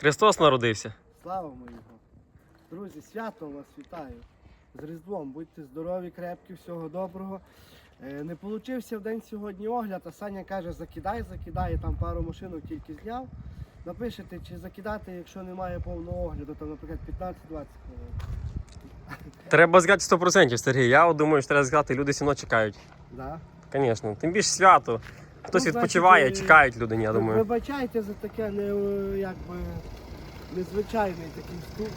Христос народився. Слава моєго! Друзі, свято вас вітаю! З Різдвом, будьте здорові, крепкі, всього доброго. Е, Не получився в день сьогодні огляд, а Саня каже, закидай, закидай, я там пару машинок тільки зняв. Напишете, чи закидати, якщо немає повного огляду, там, наприклад, 15-20 хвилин. Треба згадати 100%, Сергій. Я думаю, що треба згадати, люди сіно чекають. Да? Звісно. Тим більше свято. Хтось Ну, значить, відпочиває, чекають люди, я думаю. Вибачайте за таке не, якби, незвичайний такий.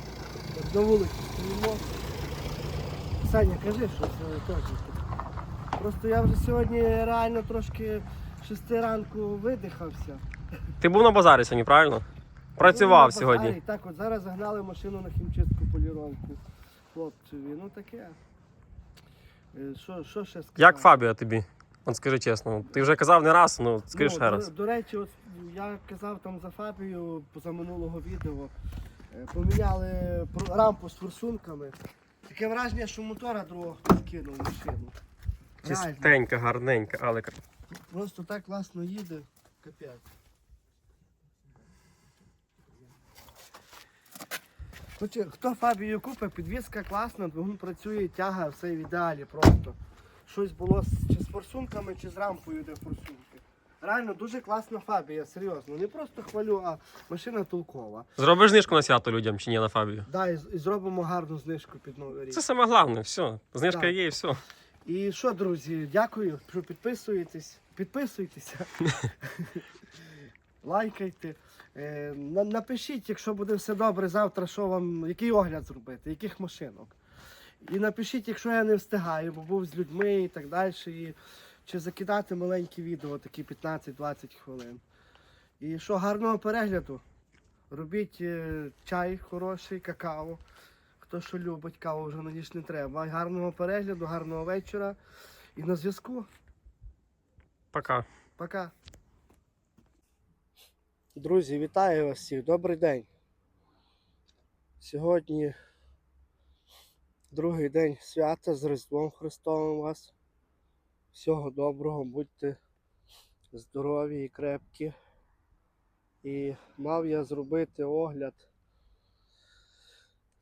От На вулиці стоїмо. Саня, кажи щось е, теж. Просто я вже сьогодні реально трошки 6 ранку видихався. Ти був на базарі сьогодні, правильно? Працював базарі. сьогодні. Так, от зараз загнали машину на хімчистку поліровку хлопцеві. Ну таке. Е, Що, що ще сказати? Як Фабія тобі? От скажи чесно. Ти вже казав не раз, ну скажи Ну, ще до- раз. До, речі, от я казав там за Фабію позаминулого відео. е, Поміняли рампу з форсунками. Таке враження, що мотора другого хтось кинув машину. Чистенька, гарненька, але Просто так класно їде. Капець. Хто Фабію купить, підвізка класна, двигун працює, тяга, все в ідеалі просто. Щось було з, чи з форсунками, чи з рампою, де форсунки. Реально дуже класна Фабія, серйозно. Не просто хвалю, а машина толкова. Зробиш знижку на свято людям чи ні на Фабію? Да, і, з- і зробимо гарну знижку під новий рік. Це саме головне, все. Знижка Так. є і все. І що, друзі, дякую, що підписуєтесь. Підписуйтеся. Лайкайте. Е, на- Напишіть, якщо буде все добре завтра, що вам, який огляд зробити, яких машинок. І напишіть, якщо я не встигаю, бо був з людьми і так далі. І, чи закидати маленькі відео, такі 15-20 хвилин. І що, гарного перегляду. Робіть е, чай хороший, какао. Хто що любить, каву вже на ніч не треба. Гарного перегляду, гарного вечора. І на зв'язку. Пока. Пока. Друзі, вітаю вас всіх. Добрий день. Сьогодні другий день свята з Різдвом Христовим вас. Всього доброго, будьте здорові і крепкі. І мав я зробити огляд,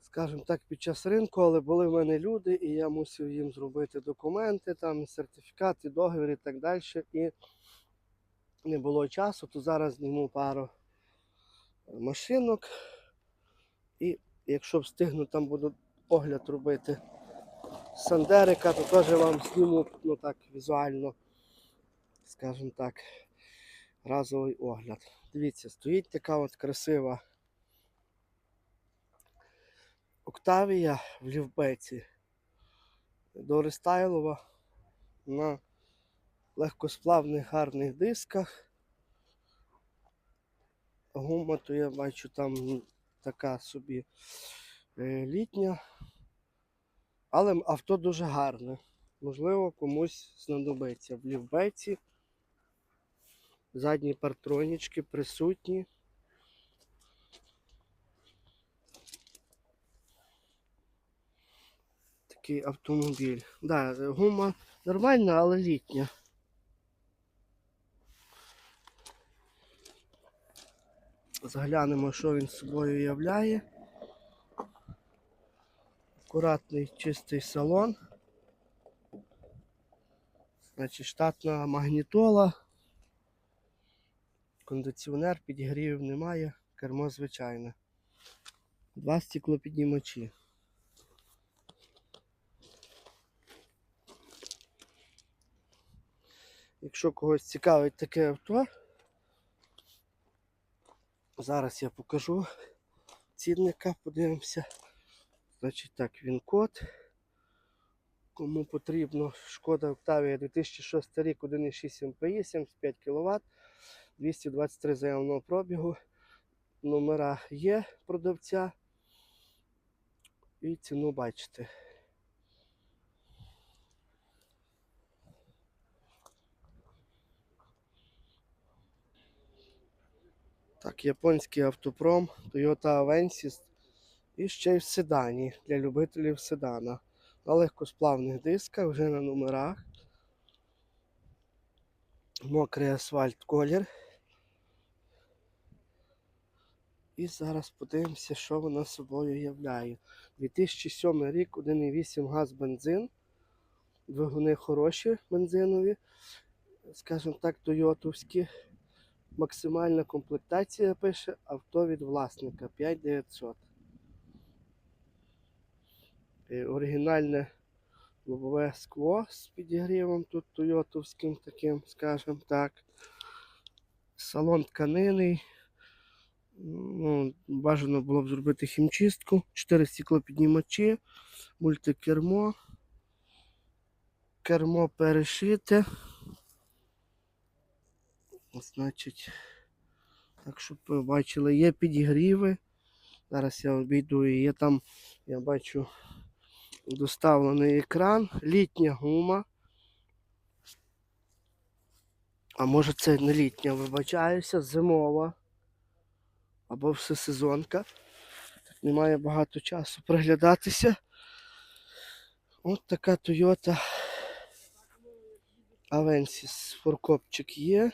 скажімо так, під час ринку, але були в мене люди, і я мусив їм зробити документи, там, сертифікати, договір і так далі. І не було часу, то зараз зніму пару машинок. І якщо встигну, там буду огляд робити Сандерика, то теж вам зніму ну так візуально, скажімо так, разовий огляд. Дивіться, стоїть така от красива Октавія в Лівбеці до рестайлова на легкосплавних гарних дисках. Гума, то я бачу там така собі літня. Але авто дуже гарне. Можливо, комусь знадобиться. В лівбеці. Задні партронічки присутні. Такий автомобіль. Да, гума нормальна, але літня. Заглянемо, що він собою являє. Акуратний чистий салон. Значить, штатна магнітола. Кондиціонер, підігрівів немає, кермо звичайне. Два стеклопіднімачі. Якщо когось цікавить таке авто, зараз я покажу цінника, подивимося. Значить так, він код. Кому потрібно, шкода Октавія 2006 рік, 1,6 МПІ, 75 кВт, 223 заявного пробігу. Номера є продавця. І ціну бачите. Так, японський автопром, Toyota Avensis і ще й в седані для любителів седана. На легкосплавних дисках, вже на номерах. Мокрий асфальт колір. І зараз подивимося, що вона собою являє. 2007 рік, 1,8 газ бензин. Двигуни хороші бензинові, скажімо так, тойотовські. Максимальна комплектація пише авто від власника 5900. Е, Оригінальне лобове скло з підігрівом тут тойотовським таким, скажімо так. Салон тканинний. Ну, бажано було б зробити хімчистку. 4 стеклопіднімачі, мультикермо. Кермо перешите. Значить, так, щоб ви бачили, є підігріви. Зараз я обійду і є там, я бачу, доставлений екран, літня гума. А може це не літня, вибачаюся, зимова. Або всесезонка. Так немає багато часу приглядатися. От така Toyota Avensis. Форкопчик є.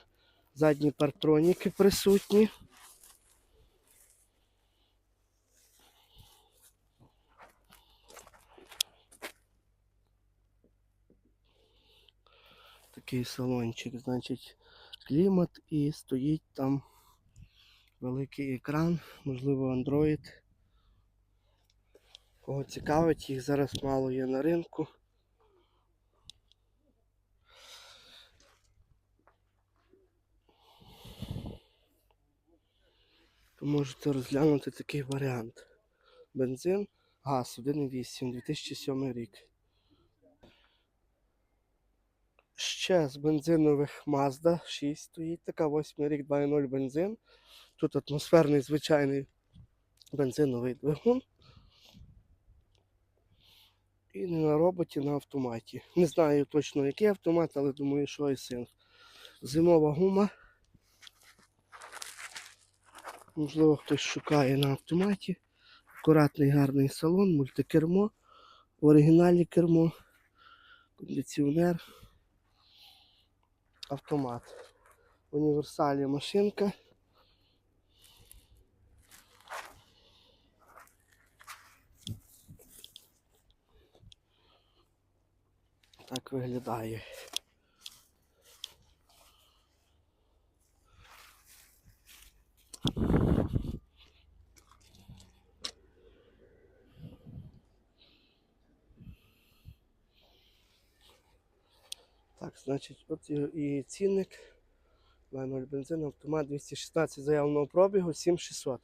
Задні партроніки присутні. Такий салончик, значить, клімат і стоїть там великий екран, можливо, Android. Кого цікавить, їх зараз мало є на ринку. То можете розглянути такий варіант. Бензин, газ 1,8, 2007 рік. Ще з бензинових Mazda 6 стоїть така 8 рік 2.0 бензин. Тут атмосферний звичайний бензиновий двигун. І не на роботі, на автоматі. Не знаю точно який автомат, але думаю, що і син. Зимова гума. Можливо, хтось шукає на автоматі. Акуратний гарний салон, мультикермо, в оригіналі кермо, кондиціонер, автомат. універсальна машинка. Так виглядає. Так, значить, от і, цінник. 2.0 бензин, автомат 216 заявленого пробігу, 7600.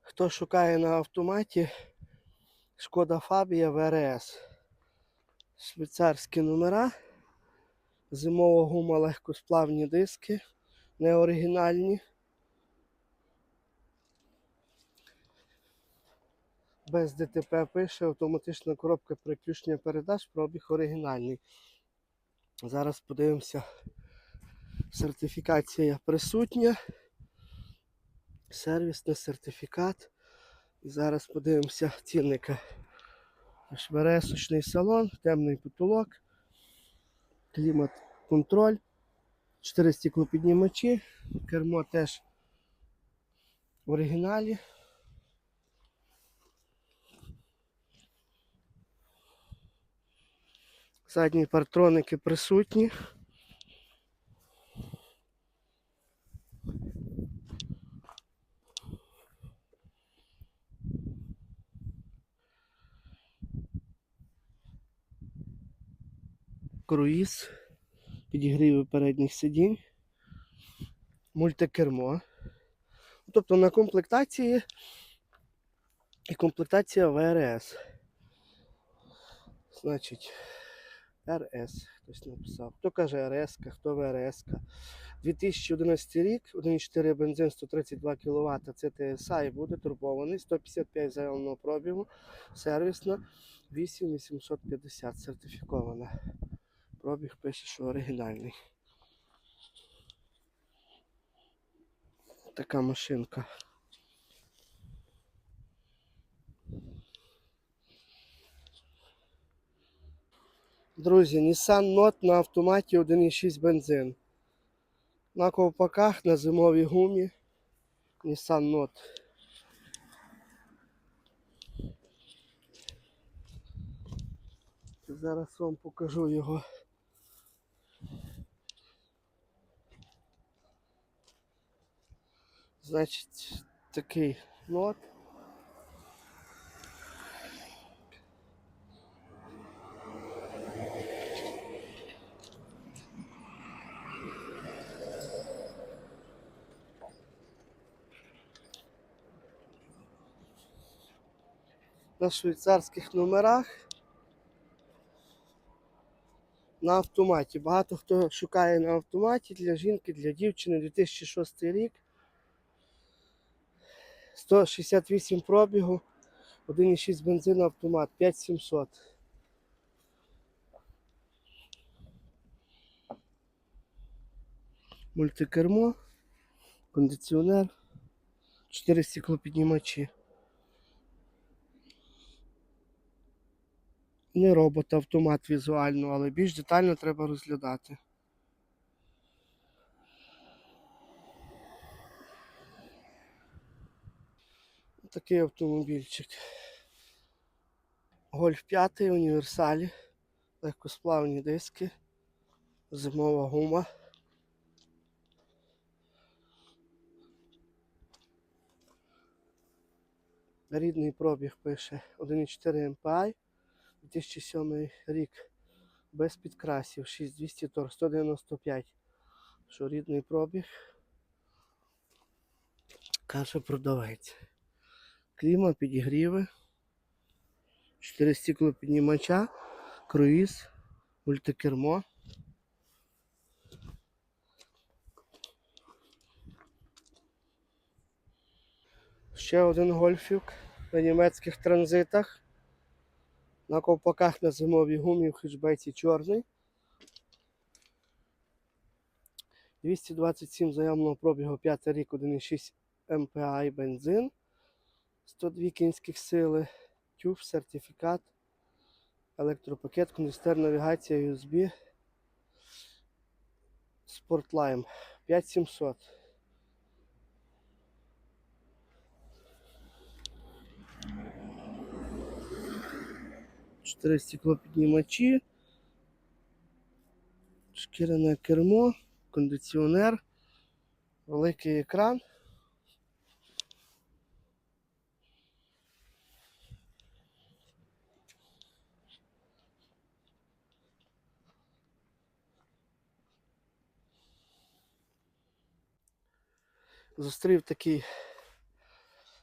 Хто шукає на автоматі, Шкода Фабія ВРС. Швейцарські номера. Зимова гума легкосплавні диски, не Без ДТП пише, автоматична коробка переключення передач, пробіг оригінальний. Зараз подивимося. Сертифікація присутня. Сервісний сертифікат. І зараз подивимося цінника. Швересочний салон, темний потолок, клімат контроль, 4 стеклопіднімачі, кермо теж в оригіналі. Задні партроники присутні. Круїз, підігріви передніх сидінь, мультикермо. Тобто на комплектації і комплектація ВРС. Значить, РС, хтось написав. Хто каже РС, хто ВРС. 2011 рік, 1,4 бензин 132 кВт, це ТСА і буде турбований, 155 заявленого пробігу, сервісна 8850 сертифікована. Пробіг пише, що оригінальний. Така машинка. Друзі, Nissan Note на автоматі 1,6 бензин. На ковпаках на зимовій гумі. Nissan Note. Зараз вам покажу його. Значить, такий нот. На швейцарських номерах. На автоматі. Багато хто шукає на автоматі для жінки, для дівчини 2006 рік. 168 пробігу, 1,6 бензин автомат, 5700. Мультикермо, кондиціонер, 4 стеклопіднімачі. Не робот, автомат візуально, але більш детально треба розглядати. Такий автомобільчик. Гольф 5 універсалі, легкосплавні диски, зимова гума. Рідний пробіг пише 1,4 MPI, 2007 рік. Без підкрасів, 6200 тор, 195. Що рідний пробіг. Каже продавець. Кліма, підігріви, 4 стекло піднімача, круїз, мультикермо. Ще один гольфік на німецьких транзитах. На ковпаках на зимовій гумі в хетчбеці чорний. 227 заявного пробігу 5 рік 1,6 МПА бензин. 102 кінських сили, тюф, сертифікат, електропакет, кондистер, навігація, USB, Sportline 5700. Чотири стеклопіднімачі, шкіряне кермо, кондиціонер, великий екран. зустрів такий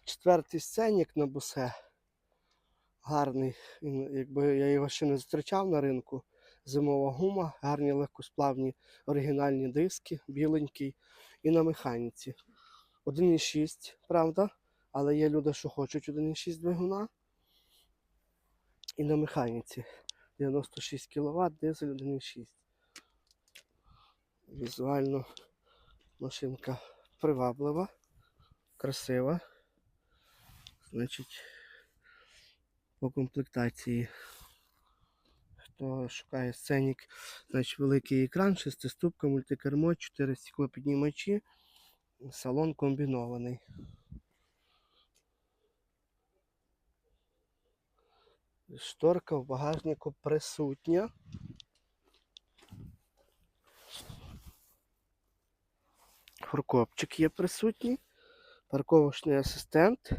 четвертий сценік на бусе. Гарний. Якби я його ще не зустрічав на ринку. Зимова гума, гарні легкосплавні оригінальні диски, біленький і на механіці. 1,6, правда, але є люди, що хочуть 1,6 двигуна. І на механіці 96 кВт, дизель 1,6. Візуально машинка приваблива, красива. Значить, по комплектації. Хто шукає сценік, значить великий екран, шестиступка, мультикермо, 4 стеклопіднімачі, салон комбінований. Шторка в багажнику присутня. Фуркопчик є присутній, парковочний асистент.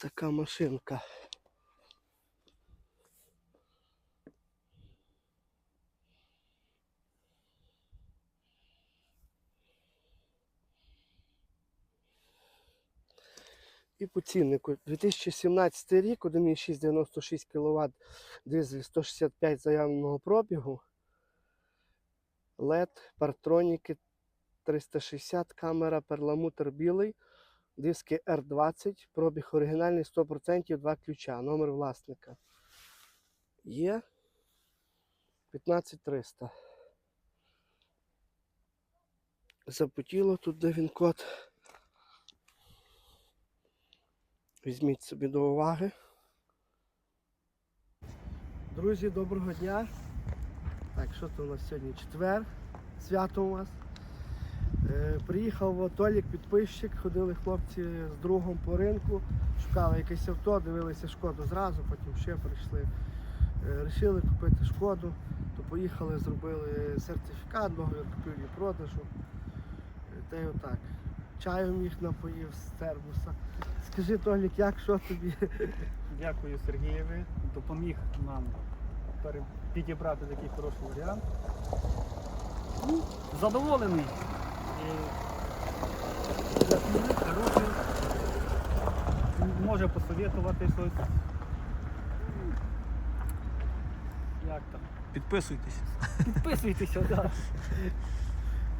Така машинка. І по ціннику. 2017 рік, 1,696 кВт, дизель 165 заявленого пробігу, LED, партроніки 360, камера, перламутр білий, диски R20, пробіг оригінальний 100%, два ключа, номер власника. Є 15300. Запотіло тут, де він код. Візьміть собі до уваги. Друзі, доброго дня. Так, що то у нас сьогодні? Четвер. Свято у вас. Е, приїхав Толік, підписчик, ходили хлопці з другом по ринку, шукали якесь авто, дивилися шкоду зразу, потім ще прийшли. Е, рішили купити шкоду, то поїхали, зробили сертифікат, договір купівлі-продажу. Е, Та й отак. Чаєм їх напоїв з термоса. Скажи, Толік, як що тобі? Дякую Сергієві. Допоміг нам підібрати такий хороший варіант. Ну, Задоволений. Хороший. Може посовітувати щось. Як там? Підписуйтесь. Підписуйтеся, так.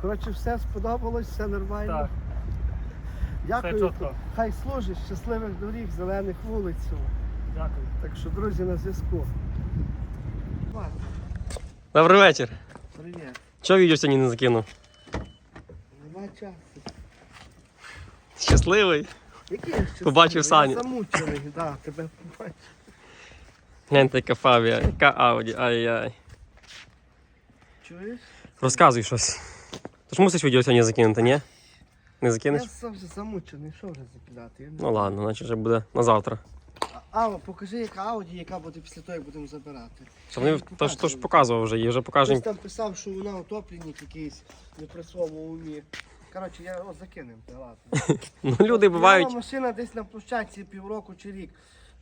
Коротше, все сподобалось, все нормально. Так, Дякую. все чітко. Хай служить, щасливих доріг, зелених вулиць. Дякую. Так що, друзі, на зв'язку. Добрий вечір. Привіт. Чого відео сьогодні не закинув? Нема часу. Щасливий. Який я щасливий? Побачив Саню. Я замучений, да, тебе побачив. Гляньте, яка Фабія, яка Ауді, ай-яй. Чуєш? Розказуй щось. Ти ж мусиш відео сьогодні закинути, ні? Не Я закинеш? сам вже замучений, що вже закидати? Я не Ну ладно, значить вже буде на завтра. Ава, покажи, яка Ауді, яка буде після того, як будемо забирати. Що вони то ж, то ж показував вже, її вже Хтось покажемо. там писав, що вона утопленник якийсь не при своєму умі. Коротше, я його закинем, та ладно. Ну люди бувають. Стояла машина десь на площадці півроку чи рік.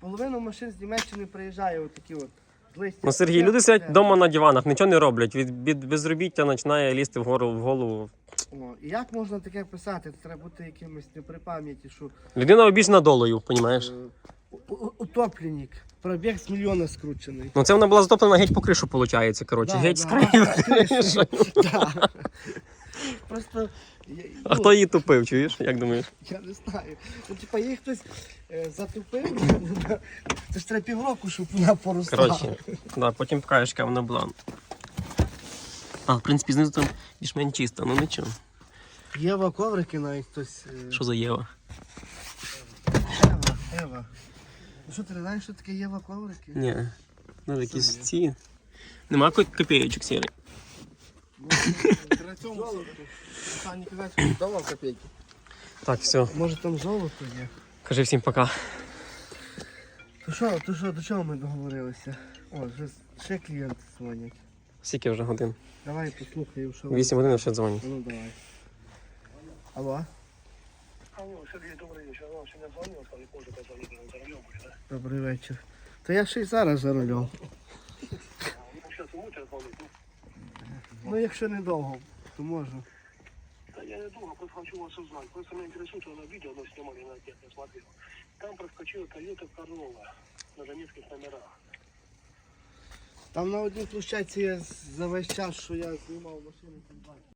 Половину машин з Німеччини приїжджає отакі от. з листя. Ну Сергій, люди сидять вдома на диванах, нічого не роблять. Від, від безробіття починає лізти вгору в голову. О, і як можна таке писати? Треба бути якимось не при пам'яті, що Людина обіжена долею, розумієш? е, утопленник, пробіг з мільйона скручений. Ну це вона була затоплена геть по кришу, виходить, коротше. Да, геть да, з краю. Да. Просто я, А ну, хто її тупив, чуєш? Як думаєш? я не знаю. Ну, типа, її хтось е, затупив. Це ж треба півроку, щоб вона поросла. Коротше, да, потім покажеш, яка вона була. А, в принципі, знизу там більш-менш чисто, ну нічого. Єва коврики навіть хтось. е, Що за Єва? Ева, Ева. Ну що ти не знаєш, що таке Єва коврики? Ні. Ну, якісь ці. Нема ко- копеєчок сірий. Давав копійки. Так, все. Може там золото є? Кажи всім пока. То що, то що, до чого ми договорилися? О, вже ще клієнти дзвонять. Скільки вже годин? Давай послухаємо, що 8 годин ще дзвонять. Ну давай. Алло, Алло, Сергей, добрый вечер. Я вам сегодня звонил, сказали, позже за рулем да? добрий вечір. Та я ще й зараз за рулем. Ну, звонить? Ну, Ну якщо недовго, то можу. да я не думал, просто хочу вас узнать. Просто меня интересует, что на видео мы снимали на тех, я смотрел. Там проскочила Toyota Corolla на немецких номерах. Там на одній площадці я за весь час, що я знімав машину, там бачив.